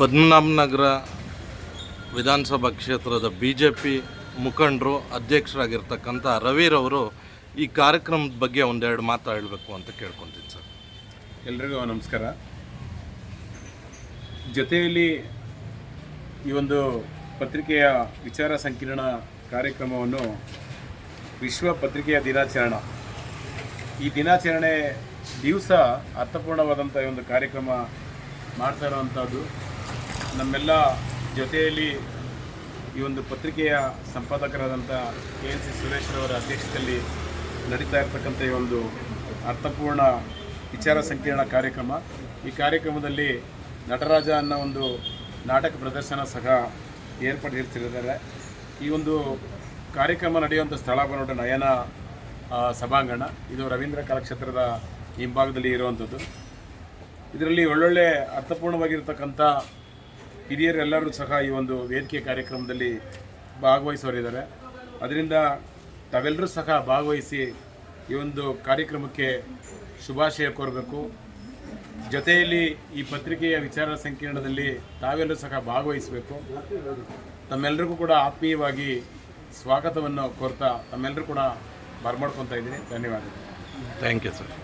ಪದ್ಮನಾಭನಗರ ವಿಧಾನಸಭಾ ಕ್ಷೇತ್ರದ B J P ಮುಖಂಡರು, ಅಧ್ಯಕ್ಷರಾಗಿರ್ತಕ್ಕಂಥ ರವಿರವರು ಈ ಕಾರ್ಯಕ್ರಮದ ಬಗ್ಗೆ ಒಂದೆರಡು ಮಾತಾಡಬೇಕು ಅಂತ ಕೇಳ್ಕೊತೀನಿ ಸರ್. ಎಲ್ರಿಗೂ ನಮಸ್ಕಾರ. ಜೊತೆಯಲ್ಲಿ ಈ ಒಂದು ಪತ್ರಿಕೆಯ ವಿಚಾರ ಸಂಕಿರಣ ಕಾರ್ಯಕ್ರಮವನ್ನು ವಿಶ್ವ ಪತ್ರಿಕೆಯ ದಿನಾಚರಣ. ಈ ದಿನಾಚರಣೆ ದಿವಸ ಅರ್ಥಪೂರ್ಣವಾದಂಥ ಈ ಒಂದು ಕಾರ್ಯಕ್ರಮ ಮಾಡ್ತಾ ಇರುವಂಥದ್ದು. ನಮ್ಮೆಲ್ಲ ಜೊತೆಯಲ್ಲಿ ಈ ಒಂದು ಪತ್ರಿಕೆಯ ಸಂಪಾದಕರಾದಂಥ ಕೆ ಎನ್ ಸಿ ಸುರೇಶ್ರವರ ಅಧ್ಯಕ್ಷತೆಯಲ್ಲಿ ನಡೀತಾ ಇರತಕ್ಕಂಥ ಈ ಒಂದು ಅರ್ಥಪೂರ್ಣ ವಿಚಾರ ಸಂಕಿರಣ ಕಾರ್ಯಕ್ರಮ. ಈ ಕಾರ್ಯಕ್ರಮದಲ್ಲಿ ನಟರಾಜ ಅನ್ನೋ ಒಂದು ನಾಟಕ ಪ್ರದರ್ಶನ ಸಹ ಏರ್ಪಡಿಸಿರ್ತಿದ್ದಾರೆ. ಈ ಒಂದು ಕಾರ್ಯಕ್ರಮ ನಡೆಯುವಂಥ ಸ್ಥಳ ಬಂದ್ಬಿಟ್ಟು ನಯನ ಸಭಾಂಗಣ. ಇದು ರವೀಂದ್ರ ಕಲಾಕ್ಷೇತ್ರದ ಹಿಂಭಾಗದಲ್ಲಿ ಇರುವಂಥದ್ದು. ಇದರಲ್ಲಿ ಒಳ್ಳೊಳ್ಳೆ ಅರ್ಥಪೂರ್ಣವಾಗಿರ್ತಕ್ಕಂಥ ಹಿರಿಯರೆಲ್ಲರೂ ಸಹ ಈ ಒಂದು ವೇದಿಕೆ ಕಾರ್ಯಕ್ರಮದಲ್ಲಿ ಭಾಗವಹಿಸೋರಿದ್ದಾರೆ ಅದರಿಂದ ತಾವೆಲ್ಲರೂ ಸಹ ಭಾಗವಹಿಸಿ ಈ ಒಂದು ಕಾರ್ಯಕ್ರಮಕ್ಕೆ ಶುಭಾಶಯ ಕೋರಬೇಕು. ಜೊತೆಯಲ್ಲಿ ಈ ಪತ್ರಿಕೆಯ ವಿಚಾರ ಸಂಕಿರಣದಲ್ಲಿ ತಾವೆಲ್ಲರೂ ಸಹ ಭಾಗವಹಿಸಬೇಕು. ತಮ್ಮೆಲ್ಲರಿಗೂ ಕೂಡ ಆತ್ಮೀಯವಾಗಿ ಸ್ವಾಗತವನ್ನು ಕೋರ್ತಾ ತಮ್ಮೆಲ್ಲರೂ ಕೂಡ ಬರ್ಮಾಡ್ಕೊತಾ ಇದ್ದೀನಿ. ಧನ್ಯವಾದಗಳು. Thank you sir